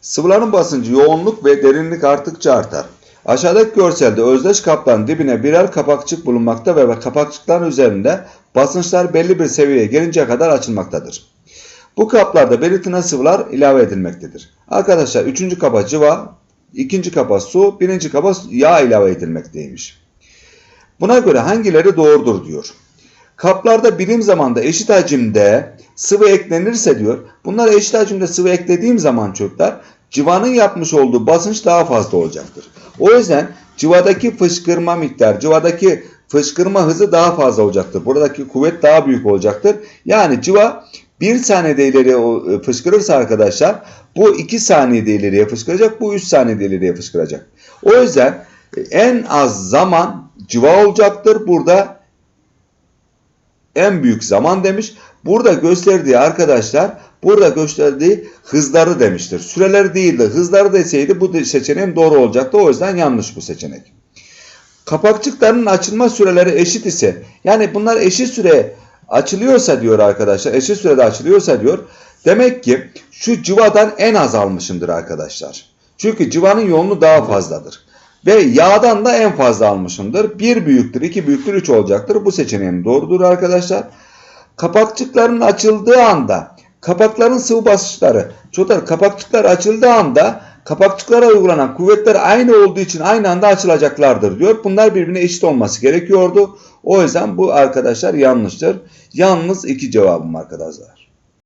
Sıvıların basıncı yoğunluk ve derinlik arttıkça artar. Aşağıdaki görselde özdeş kapların dibine birer kapakçık bulunmakta ve kapakçıkların üzerinde basınçlar belli bir seviyeye gelince kadar açılmaktadır. Bu kaplarda belirtilen sıvılar ilave edilmektedir. Arkadaşlar 3. kaba cıva, 2. kaba su, 1. kaba yağ ilave edilmekteymiş. Buna göre hangileri doğrudur diyor. Kaplarda birim zamanda eşit hacimde sıvı eklenirse diyor. Bunlara eşit hacimde sıvı eklediğim zaman çocuklar civanın yapmış olduğu basınç daha fazla olacaktır. O yüzden civadaki fışkırma miktarı, civadaki fışkırma hızı daha fazla olacaktır. Buradaki kuvvet daha büyük olacaktır. Yani civa 1 saniyede ileriye o- e, fışkırırsa arkadaşlar bu 2 saniyede ileriye fışkıracak, bu 3 saniyede ileriye fışkıracak. O yüzden e, en az zaman civa olacaktır. Burada en büyük zaman demiş. Burada gösterdiği arkadaşlar burada gösterdiği hızları demiştir. Süreleri değil de hızları deseydi bu seçeneğin doğru olacaktı. O yüzden yanlış bu seçenek. Kapakçıkların açılma süreleri eşit ise yani bunlar eşit süre açılıyorsa diyor arkadaşlar eşit sürede açılıyorsa diyor demek ki şu civadan en az almışımdır arkadaşlar. Çünkü civanın yoğunluğu daha fazladır. Ve yağdan da en fazla almışımdır. 1 büyüktür, 2 büyüktür, 3 olacaktır. Bu seçeneğim doğrudur arkadaşlar. Kapakçıkların açıldığı anda kapakların sıvı basınçları çocuklar kapakçıklar açıldığı anda kapakçıklara uygulanan kuvvetler aynı olduğu için aynı anda açılacaklardır diyor. Bunlar birbirine eşit olması gerekiyordu. O yüzden bu arkadaşlar yanlıştır. Yalnız iki cevabım arkadaşlar.